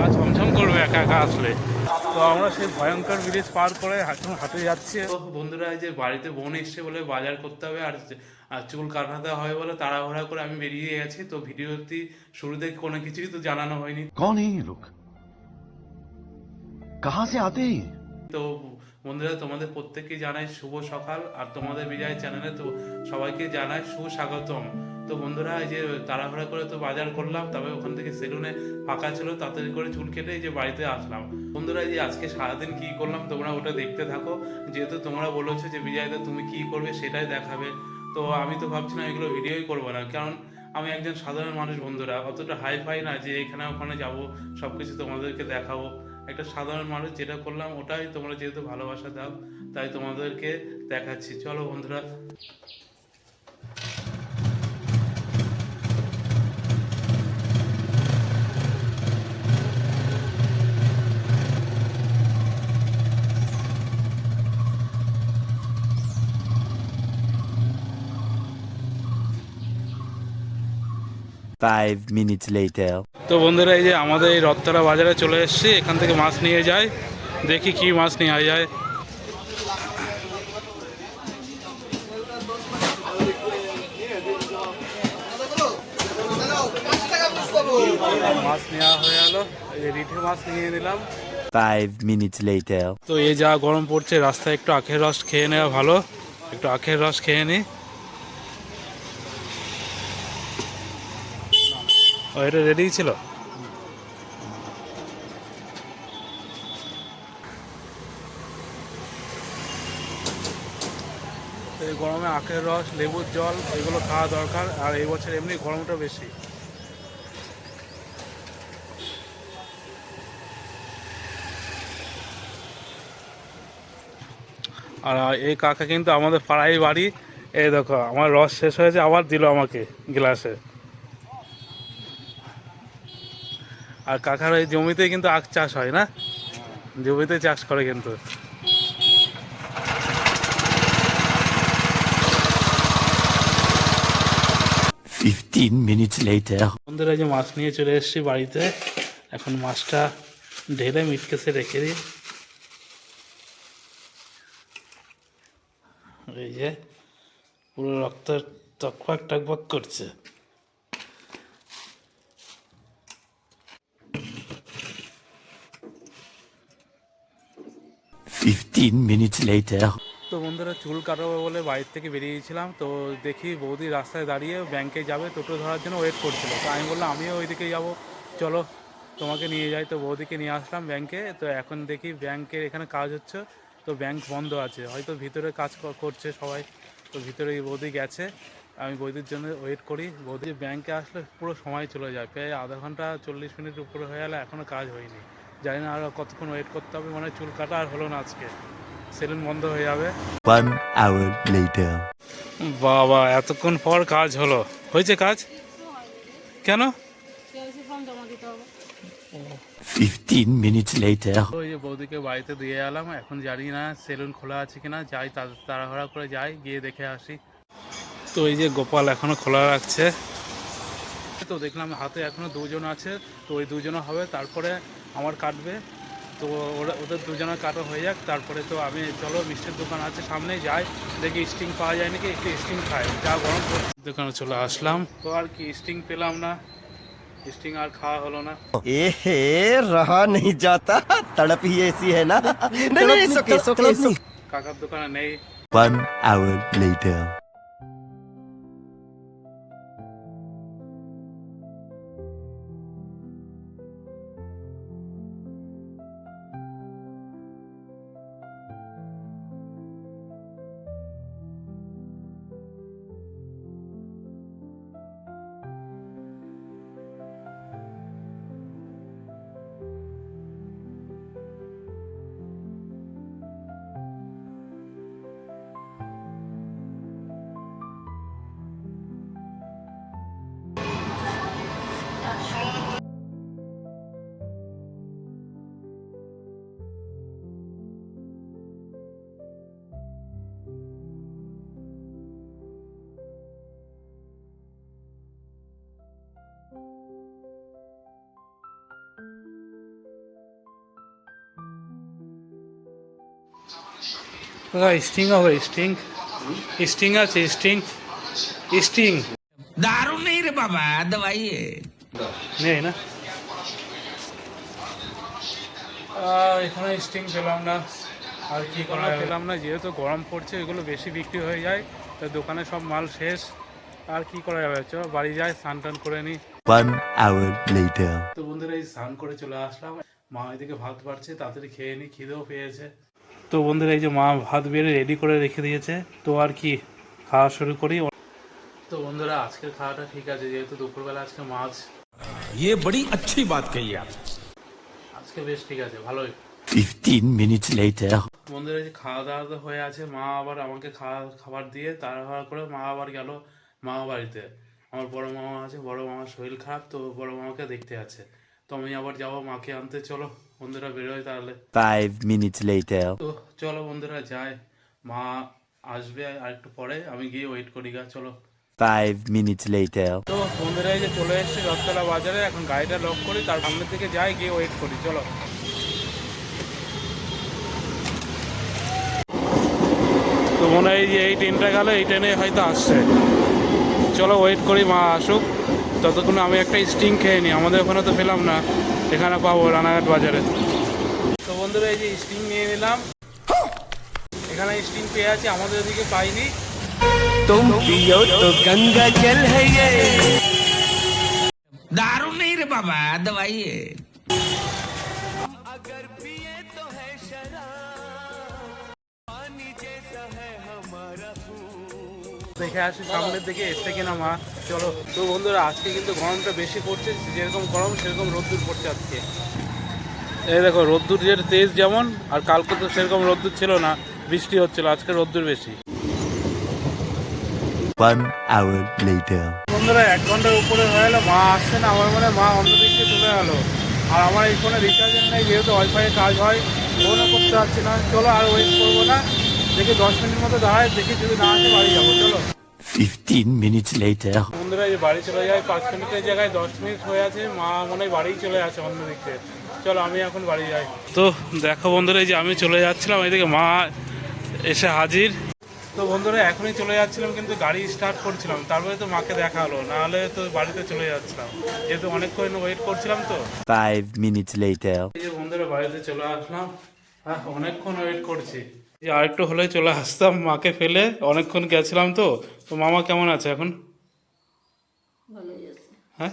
গা ঝমঝম করবে একা একা আসলে। তো আমরা সেই ভয়ঙ্কর ব্রিজ পার করে এখন হাতে যাচ্ছি। বন্ধুরা যে বাড়িতে বোন এসছে বলে বাজার করতে হবে আর চুল কাটাতে হয় বলে তাড়াহুড়া করে আমি বেরিয়ে গেছি। তো ভিডিওটি শুরুতে কোনো কিছুই তো জানানো হয়নি। কোন লোক কাহা সে আতে তো বন্ধুরা তোমাদের প্রত্যেককে জানাই শুভ সকাল আর তোমাদের বিজয় চ্যানেলে তো সবাইকে জানাই সুস্বাগতম তো বন্ধুরা, এই যে তাড়াহুড়া করে তো বাজার করলাম, তবে ওখান থেকে সেলুনে ফাঁকা ছিল, তাড়াতাড়ি করে চুল কেটে এই যে বাড়িতে আসলাম। বন্ধুরা, এই যে আজকে সারাদিন কি করলাম তোমরা ওটা দেখতে থাকো। যেহেতু তোমরা বলেছ যে বিজয়দা তুমি কি করবে সেটাই দেখাবে। তো আমি তো ভাবছিলাম এগুলো ভিডিওই করব না, কারণ আমি একজন সাধারণ মানুষ বন্ধুরা, অতটা হাই ফাই না যে এখানে ওখানে যাব, সবকিছু তোমাদেরকে দেখাবো। একটা সাধারণ মানুষ যেটা করলাম ওটাই তোমরা যেহেতু ভালোবাসা দাও, তাই তোমাদেরকে দেখাচ্ছি। চলো বন্ধুরা। Five minutes later. তো বন্ধুরা এই যে আমাদের এই রত্তরা বাজারে চলে এসেছি এখান থেকে মাছ নিয়ে যাই। দেখি কি মাছ নেওয়া যায়। মাছ নেওয়া হয়ে গেল। রিঠে মাছ নিয়ে নিলাম। Five minutes later. তো এই যা গরম পড়ছে রাস্তায় একটু আখের রস খেয়ে নেওয়া ভালো। একটু আখের রস খেয়ে নি। এটা রেডি ছিল? এই গরমে আখের রস, লেবুর জল, এগুলো খাওয়া দরকার, আর এই বছর এমনি গরমটা বেশি। আর এই কাকা কিন্তু আমাদের পাড়ায় বাড়ি। এই দেখো, আমার রস শেষ হয়েছে, আবার দিল আমাকে গ্লাসে। আর কাকার ওই জমিতে কিন্তু আখ চাষ হয় না? জমিতে চাষ করে কিন্তু। Later. বন্ধুরা যে মাছ নিয়ে চলে এসেছি বাড়িতে এখন মাছটা ঢেলে মিটকেসে রেখে দিই। এই যে পুরো রক্ত টকবাক টকবাক করছে। Fifteen minutes later. তো বন্ধুরা, চুল কাটাবো বলে বাড়ির থেকে বেরিয়েছিলাম, তো দেখি বৌদি রাস্তায় দাঁড়িয়ে ব্যাংকে যাবে, টোটো ধরার জন্য ওয়েট করছিল। তো আমি বললাম, আমিও ওইদিকে যাব, চলো তোমাকে নিয়ে যাই। তো বৌদিকে নিয়ে আসলাম ব্যাংকে তো এখন দেখি ব্যাংকের এখানে কাজ হচ্ছে, তো ব্যাংক বন্ধ আছে। হয়তো ভিতরে কাজ করছে সবাই, তো ভিতরে বৌদি গেছে। আমি বৌদির জন্য ওয়েট করি। বৌদি ব্যাংকে আসলে পুরো সময় চলে যায়, প্রায় আধা ঘণ্টা চল্লিশ মিনিট উপরে হয়ে গেলে এখনও কাজ হয়নি। জানি না আর কতক্ষণ ওয়েট করতে হবে মানে চুল কাটা আর হলো না আজকে। সেলুন বন্ধ হয়ে যাবে। One hour later. বাবা এতক্ষণ পর কাজ হলো। হয়েছে কাজ? কেন? এই যে বৌদিকে বাড়িতে দিয়ে এলাম এখন জানি না সেলুন খোলা আছে কিনা। যাই তাড়াহুড়া করে যাই গিয়ে দেখে আসি। তো এই যে গোপাল এখনও খোলা রাখছে। তো দেখলাম হাতে এখনও দুজন আছে তো ওই দুজনে হবে। তারপরে আমার কাটবে। তো ওরা ওদের দুজনের কাটা হয়ে যাক তারপরে তো আমি চলো মিষ্টির দোকান আছে সামনে যাই। দেখি স্টিং পাওয়া যায় নাকি একটু স্টিং খাই। যা গরম দোকানে চলে আসলাম। তো আর কি স্টিং পেলাম না। স্টিং আর খাওয়া হলো না। এ হে রাহা নেই এসি না। কাকার দোকানে নেই। হবে আছে নেই রে বাবা নেই না এখানে পেলাম না। আর কি করা পেলাম না যেহেতু গরম পড়ছে এগুলো বেশি বিক্রি হয়ে যায় তো দোকানে সব মাল শেষ। আর কি করা যাবে? চলো বাড়ি যায় স্নান টান করে নি। তো বন্ধুরা এই স্নান করে চলে আসলাম। মা এদিকে ভাত বাড়ছে তাড়াতাড়ি খেয়ে নি খিদেও পেয়েছে। তো বন্ধুরা এই যে মা ভাত বেড়ে রেডি করে রেখে দিয়েছে তো আর কি খাওয়া শুরু করি তো বন্ধুরা আজকের খাওয়াটা ঠিক আছে যেহেতু দুপুরবেলা আজকে মাছ ये बड़ी अच्छी बात कही आप আজকে বেশ ঠিক আছে ভালোই Fifteen minutes later. বন্ধুরা এই যে খাওয়া দাওয়া তো হয়ে আছে মা আবার আমাকে খাওয়া খাবার দিয়ে তাড়াহুড়া করে মা আবার গেল মামা বাড়িতে আমার বড় মামা আছে বড় মামার শরীর খারাপ তো বড় মামাকে দেখতে আছে তো আমি আবার যাবো মাকে আনতে চলো বন্ধুরা বেরোয় তাহলে। Five minutes later. তো চলো বন্ধুরা যাই। মা আসবে আর একটু পরে আমি গিয়ে ওয়েট করি গা চলো। Five minutes later. তো বন্ধুরা এই যে চলে এসেছি রথতলা বাজারে এখন গাড়িটা লক করি তার সামনের দিকে যাই গিয়ে ওয়েট করি চলো। তো মনে হয় যে এই ট্রেনটা গেল এই ট্রেনে হয়তো আসছে। চলো ওয়েট করি মা আসুক। ততক্ষণ আমি একটা স্টিং খেয়ে নিই আমাদের ওখানে তো পেলাম না। এখানে পাবো রানাঘাট বাজারে। তো বন্ধুরা এই যে স্টিং নিয়ে নিলাম। এখানে স্টিং পেয়ে আছে আমাদের ওদিকে পাইনি। তুম পিও তো গঙ্গা জল হে দারুণ নেই রে বাবা দবাই দেখে আসি সামনের দিকে এসছে কিনা মা? চলো। তো বন্ধুরা আজকে কিন্তু গরমটা বেশি পড়ছে যেরকম গরম সেরকম রোদ্দুর পড়ছে আজকে। এই দেখো রোদ্দুর যে তেজ যেমন আর কালকে তো সেরকম রোদ্দুর ছিল না বৃষ্টি হচ্ছিল আজকে রোদ্দুর বেশি. বন্ধুরা এক ঘণ্টার উপরে হয়ে গেলো মা আসছে না আমার মনে হয় মা অন্য দিক থেকে চলে গেলো। আর আমার এই ফোনে রিচার্জের নেই যেহেতু ওয়াইফাই কাজ হয় ফোনও করতে পারছি না। চলো আর ওয়েট করব না দেখি দশ মিনিট মতো দাঁড়ায় দেখি যদি না আসে বাড়ি যাব চলো। Fifteen minutes later. বন্ধুরা যে বাড়ি চলে যায় পাঁচ মিনিটের জায়গায় দশ মিনিট হয়ে আছে মা মনে হয় বাড়ি চলে আসে অন্য দিক। থেকে চলো আমি এখন বাড়ি যাই। তো দেখো বন্ধুরা এই যে আমি চলে যাচ্ছিলাম এদিকে মা এসে হাজির। তো বন্ধুরা এখনই চলে যাচ্ছিলাম কিন্তু গাড়ি স্টার্ট করছিলাম। তারপরে তো মাকে দেখা হলো নাহলে তো বাড়িতে চলে যাচ্ছিলাম। যেহেতু অনেকক্ষণ ওয়েট করছিলাম তো। Five minutes later. এই যে বন্ধুরা বাড়িতে চলে আসলাম। হ্যাঁ অনেকক্ষণ ওয়েট করছি। যে আরেকটু হলে চলে আসতাম মাকে ফেলে অনেকক্ষণ গেছিলাম তো তো মামা কেমন আছে এখন? হ্যাঁ?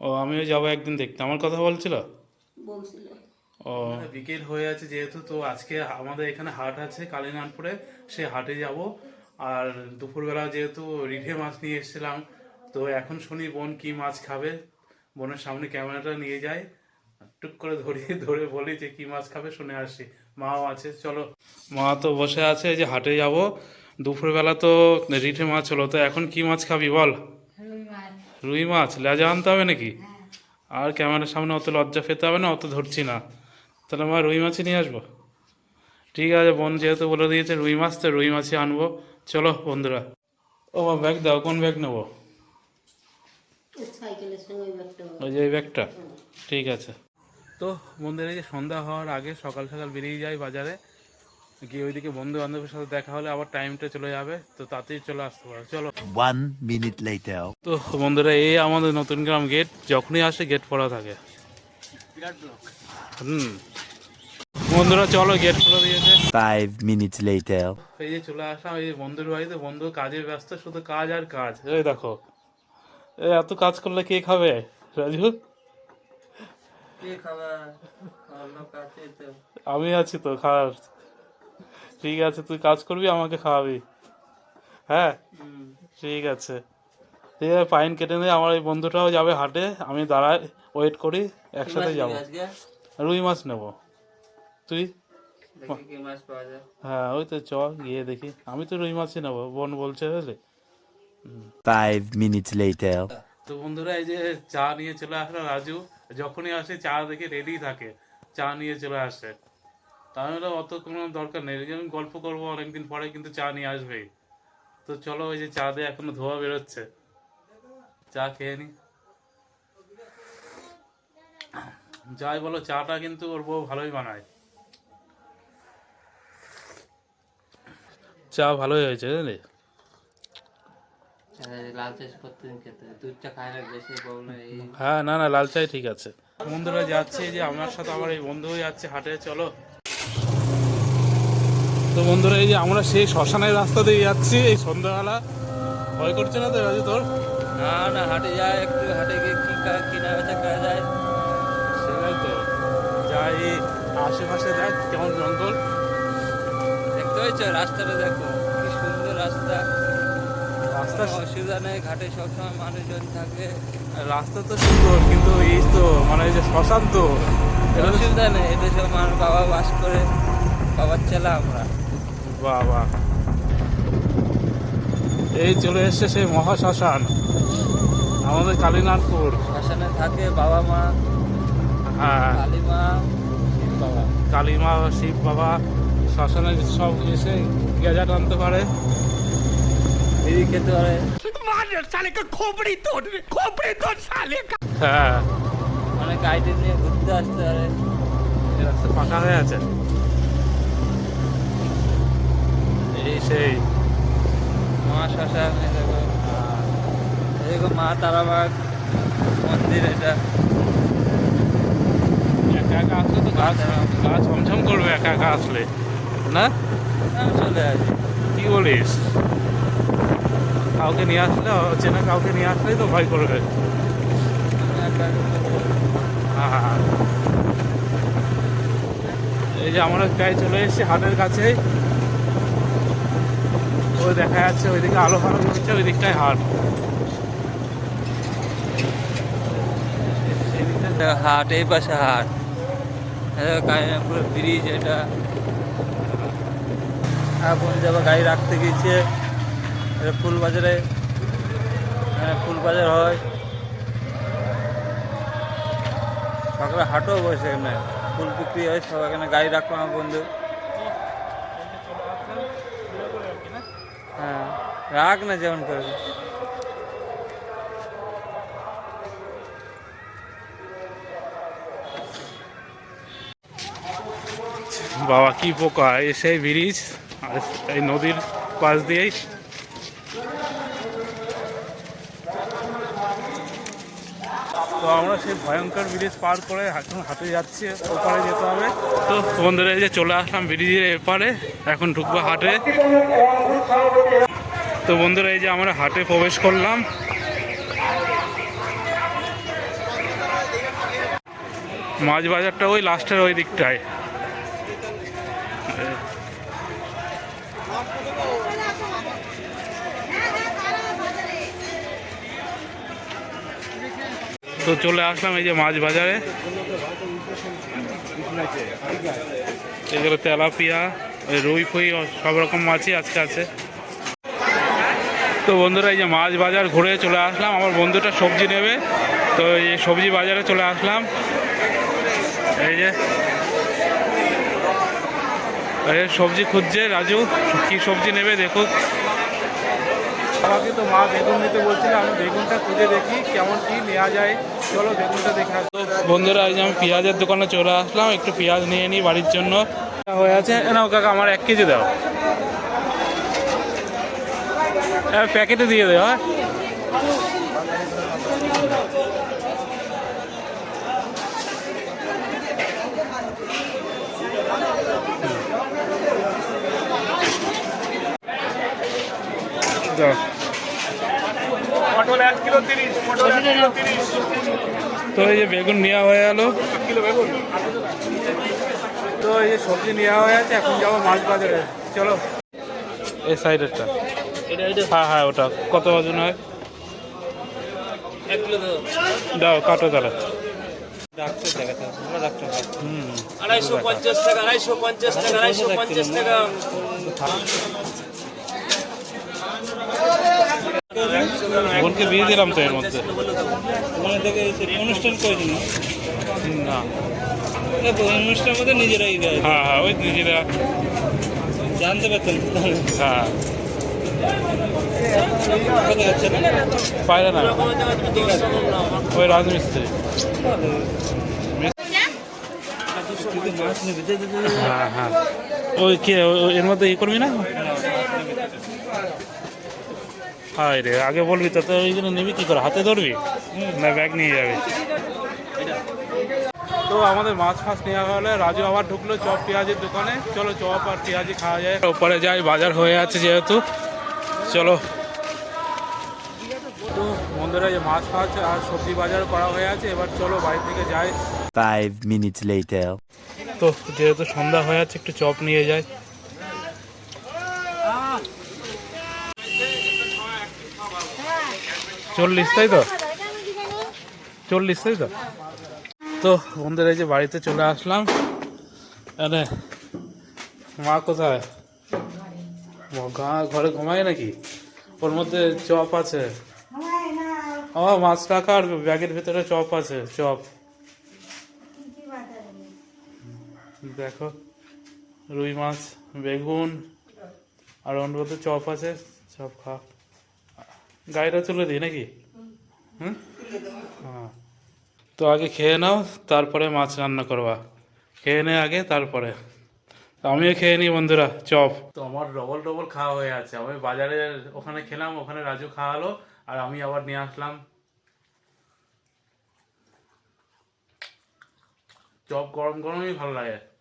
ও আমিও যাব একদিন দেখতে। আমার কথা বলছিল? বলছিল। ও। বিকেল হয়ে আছে যেহেতু তো আজকে আমাদের এখানে হাট আছে কালীনাথপুরে সেই হাটে যাব। আর দুপুরবেলা যেহেতু রিঠে মাছ নিয়ে এসেছিলাম তো এখন শুনি বোন কি মাছ খাবে বোনের সামনে ক্যামেরাটা নিয়ে যায়। টুক করে ধরিয়ে ধরে বলি যে কি মাছ খাবে শুনে আসি। মাও আছে চলো। মা তো বসে আছে যে হাটে যাব। দুপুরবেলা তো রিঠে মাছ হলো তো এখন কি মাছ খাবি বল? রুই মাছ। লেজা আনতে হবে নাকি? আর ক্যামেরার সামনে অত লজ্জা পেতে হবে না অত ধরছি না। তাহলে মা রুই মাছই নিয়ে আসব। ঠিক আছে বোন যেহেতু বলে দিয়েছে রুই মাছ তো রুই মাছই আনব। চলো বন্ধুরা। ও মা ব্যাগ দাও কোন ব্যাগ নেব? ওই যে ব্যাগটা ঠিক আছে। তো বন্ধুরা এই যে সন্ধ্যা হওয়ার আগে সকাল সকাল বেরিয়ে যাই বাজারে। গিয়ে ওইদিকে বন্ধু বান্ধবের সাথে দেখা হলে আবার টাইমটা চলে যাবে তো তাতেই চলে আসতে পারো। চলো। One minute later. তো বন্ধুরা এই আমাদের নতুন গ্রাম গেট যখনই আসে গেট পড়া থাকে। হুম। বন্ধুরা চলো গেট খুলে দিয়েছে Five minutes later. এই যে চলে আসলাম এই বন্ধুর বাড়িতে। বন্ধু কাজে ব্যস্ত শুধু কাজ আর কাজ। এই দেখো। এই এত কাজ করলে কে খাবে? রাজু? আমি আছি তো খাওয়ার ঠিক আছে তুই কাজ করবি আমাকে খাওয়াবি। হ্যাঁ? ঠিক আছে। ঠিক আছে পাইন কেটে নিয়ে আমার এই বন্ধুটাও যাবে হাটে আমি দাঁড়াই ওয়েট করি একসাথে যাব। রুই মাছ নেব। তুই? হ্যাঁ ওই তো চ গিয়ে দেখি। আমি তো রুই মাছই নেব বোন বলছে বুঝলি। Five minutes later. তো বন্ধুরা, এই যে চা নিয়ে চলে আসলো রাজু। যখনই আসে, চা দেখে রেডি থাকে। চা নিয়ে চলে আসে। তাহলে অত কোনো দরকার নেই। এই যে আমি গল্প করব অনেকদিন পরে, কিন্তু চা নিয়ে আসবেই তো চলো ওই যে চা দিয়ে এখনও ধোয়া বেরোচ্ছে। চা খেয়ে নি। যাই বলো, চাটা কিন্তু ওর বউ ভালোই বানায়। চা ভালোই হয়েছে বুঝলি লাল চাষ প্রতিদিন খেতে হয়। না হ্যাঁ না না লাল চাই ঠিক আছে। বন্ধুরা যাচ্ছে যে আমার সাথে আমার এই বন্ধু যাচ্ছে হাটে চলো। তো বন্ধুরা এই যে আমরা সেই শ্মশানের রাস্তা দিয়ে যাচ্ছি এই সন্ধ্যাবেলা। ভয় করছে না তো রাজু তোর? না না হাটে যায় একটু হাটে গিয়ে কি কা- কিনা বেচা করা যায়। সেটাই তো। যাই আশেপাশে দেখ কেমন জঙ্গল। দেখতে হয়েছে রাস্তাটা দেখো কি সুন্দর রাস্তা। রাস্তা অসুবিধা নেই ঘাটে সবসময় মানুষজন থাকে। রাস্তা তো সুন্দর কিন্তু এই তো মানে এই যে শ্মশান তো অসুবিধা নেই এটা সব মানুষ বাবা বাস করে বাবার ছেলে আমরা। বাহ বাহ এই চলে এসছে সেই মহাশ্মশান আমাদের কালীনাথপুর। শ্মশানে থাকে বাবা মা হ্যাঁ। কালী মা শিব বাবা। কালীমা শিব বাবা শ্মশানে সব এসে গেজা টানতে পারে। দিদি খেতে পারে হ্যাঁ অনেক আইটেম নিয়ে ঘুরতে আসতে এই রাস্তা ফাঁকা হয়ে আছে এই সেই মা শ্মশান দেখো মা তারাবাগ মন্দির এটা একা একা আসলে তো গাছ গাছ ছমছম করবে একা একা আসলে না চলে আসি। কি বলিস? কাউকে নিয়ে আসলে, চেনা কাউকে নিয়ে আসলেই তো ভয় করবে। হ্যাঁ। এই যে আমরা প্রায় চলে এসেছি হাটের কাছে ওই দেখা যাচ্ছে ওইদিকে আলো ফালো করছে ওই দিকটাই হাট। হাট, এই পাশে হাট। ব্রিজ, এটা। এখন যাব গাড়ি রাখতে গিয়েছে। ফুল বাজারে ফুল বাজার হয়। সকালে হাটও বসে এখানে। ফুল বিক্রি হয় সব এখানে গাড়ি রাখব আমার বন্ধু। হ্যাঁ রাখ না যেমন করবি বাবা, কি পোকা এই সেই ব্রিজ, আর এই নদীর পাশ দিয়েই তো আমরা সেই ভয়ঙ্কর ব্রিজ পার করে এখন হাঁটে যাচ্ছি, ওপারে যেতে হবে। তো বন্ধুরা, এই যে চলে আসলাম ব্রিজের এপারে, এখন ঢুকবো হাটে। তো বন্ধুরা, এই যে আমরা হাটে প্রবেশ করলাম। মাছ বাজারটা ওই লাস্টের ওই দিকটায়। তো চলে আসলাম এই যে মাছ বাজারে। এগুলো তেলাপিয়া, রুই ফুই, সব রকম মাছই আজকে আছে। তো বন্ধুরা, এই যে মাছ বাজার ঘুরে চলে আসলাম। আমার বন্ধুটা সবজি নেবে, তো এই সবজি বাজারে চলে আসলাম। এই যে সবজি খুঁজছে রাজু, কি সবজি নেবে দেখুক। আমাকে তো মা বেগুন নিতে বলছিল আমি বেগুনটা খুঁজে দেখি কেমন কি নেওয়া যায়। চলো বেগুনটা দেখে আসব বন্ধুরা এই যে আমি পেঁয়াজের দোকানে চলে আসলাম একটু পেঁয়াজ নিয়ে নিই বাড়ির জন্য। হয়ে আছে। না নাও কাকা আমার এক কেজি দাও। হ্যাঁ প্যাকেটে দিয়ে দেওয়া তো এই যে বেগুন নেওয়া হয়ে গেল। কিলো বেগুন। তো এই যে সবজি নেওয়া হয়ে আছে এখন যাব মাছ বাজারে। চলো। এই সাইডেরটা। হ্যাঁ হ্যাঁ ওটা। কত ওজন হয়? দাও কাটো তাহলে। আড়াইশো পঞ্চাশ টাকা আড়াইশো পঞ্চাশ টাকা আড়াইশো পঞ্চাশ টাকা। বোনকে দিয়ে দিলাম তো এর মধ্যে। থেকে অনুষ্ঠান করেছিল না। অনুষ্ঠানের মধ্যে নিজেরাই দেয়। হ্যাঁ হ্যাঁ ওই নিজেরা। জানতে পারতেন হ্যাঁ। পায়রা না? ওই রাজমিস্ত্রি। হ্যাঁ হ্যাঁ। ওই কে এর মধ্যে ই করবি না? হায় রে আগে বলবি তো তো ওইগুলো নিবি কি করে? হাতে ধরবি? না ব্যাগ নিয়ে যাবি। তো আমাদের মাছ ফাছ নেওয়া হলে রাজু আবার ঢুকলো চপ পেঁয়াজের দোকানে। চলো চপ আর পেঁয়াজি খাওয়া যায়। ওপরে যাই বাজার হয়ে আছে যেহেতু। চলো। তো বন্ধুরা যে মাছ ফাছ আর সবজি বাজার করা হয়ে আছে এবার চলো বাড়ি থেকে যাই। Five minutes later. তো যেহেতু সন্ধ্যা হয়ে আছে একটু চপ নিয়ে যাই। চল্লিশ, তাই তো? চল্লিশ, তাই তো? তো বন্ধুরা, এই যে বাড়িতে চলে আসলাম। আরে, মা কোথায়? ঘরে ঘুমায় নাকি? ওর মধ্যে চপ আছে। ও, মাছ রাখা আর ব্যাগের ভিতরে চপ আছে, চপ। দেখো, রুই মাছ, বেগুন, আর অন্য চপ আছে, চপ খা। গাড়িটা তুলে দিই নাকি? হুম? হ্যাঁ। তো আগে খেয়ে নাও, তারপরে মাছ রান্না করবা। খেয়ে নে আগে, তারপরে। আমিও খেয়ে নিই বন্ধুরা, চপ। তো আমার ডবল ডবল খাওয়া হয়ে আছে। আমি বাজারে ওখানে খেলাম, ওখানে রাজু খাওয়ালো, আর আমি আবার নিয়ে আসলাম। চপ গরম গরমই ভালো লাগে।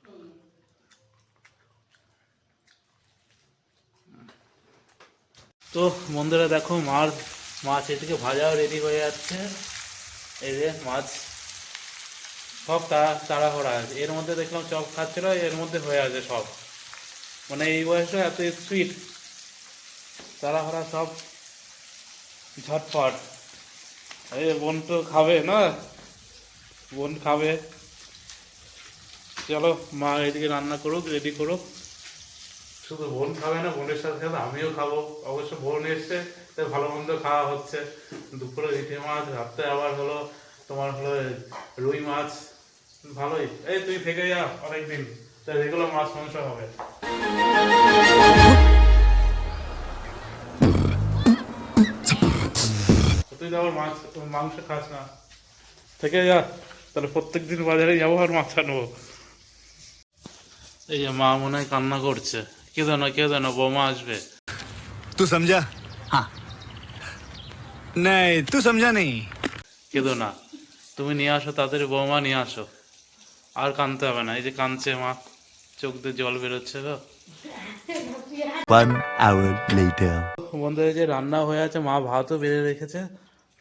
তো বন্ধুরা দেখো মাছ মাছ এদিকে ভাজাও রেডি হয়ে যাচ্ছে। এই যে মাছ সব তাড়া, তাড়াহড়া আছে। এর মধ্যে দেখলাম চপ খাচ্ছিল, এর মধ্যে হয়ে আছে সব। মানে এই বয়সে এত স্পিড তাড়াহড়া সব ঝটপট। এই বোন তো খাবে না? বোন খাবে। চলো মা এদিকে রান্না করুক রেডি করুক। শুধু বোন খাবে না, বোনের সাথে সাথে আমিও খাব। অবশ্য বোন এসছে ভালো মন্দ খাওয়া হচ্ছে। দুপুরে ইটে মাছ, রাত্রে আবার হলো তোমার হলো রুই মাছ। ভালোই। এই তুই থেকে যা অনেকদিন। রেগুলার মাছ, মাংস হবে। তুই তো আবার মাছ, মাংস খাস না। থেকে যা, তাহলে প্রত্যেক দিন বাজারে যাব আর মাছ আনব। এই যে মা মনে হয় কান্না করছে। কে না কে জানো বোমা আসবে। তুই সমঝা হ্যাঁ নাই তুই সমঝা নেই কেঁদো না। তুমি নিয়ে আসো তাদের বৌমা নিয়ে আসো। আর কানতে হবে না এই যে কানছে মা চোখ দিয়ে জল বেরোচ্ছে তো। বন্ধুদের যে রান্না হয়ে আছে মা ভাতও বেড়ে রেখেছে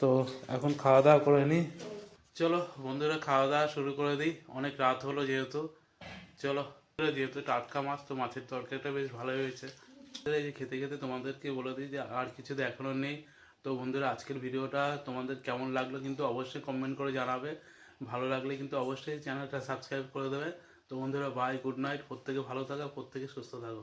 তো এখন খাওয়া দাওয়া করে নি। চলো বন্ধুরা খাওয়া দাওয়া শুরু করে দিই। অনেক রাত হলো যেহেতু। চলো যেহেতু টাটকা মাছ তো মাছের তরকারিটা বেশ ভালোই হয়েছে। এই যে খেতে খেতে তোমাদেরকে বলে দিই যে আর কিছু দেখানোর নেই। তো বন্ধুরা, আজকের ভিডিওটা তোমাদের কেমন লাগল কিন্তু অবশ্যই কমেন্ট করে জানাবে। ভালো লাগলে কিন্তু অবশ্যই চ্যানেলটা সাবস্ক্রাইব করে দেবে। তো বন্ধুরা বাই গুড নাইট প্রত্যেকে ভালো থাকা, প্রত্যেকে সুস্থ থাকো।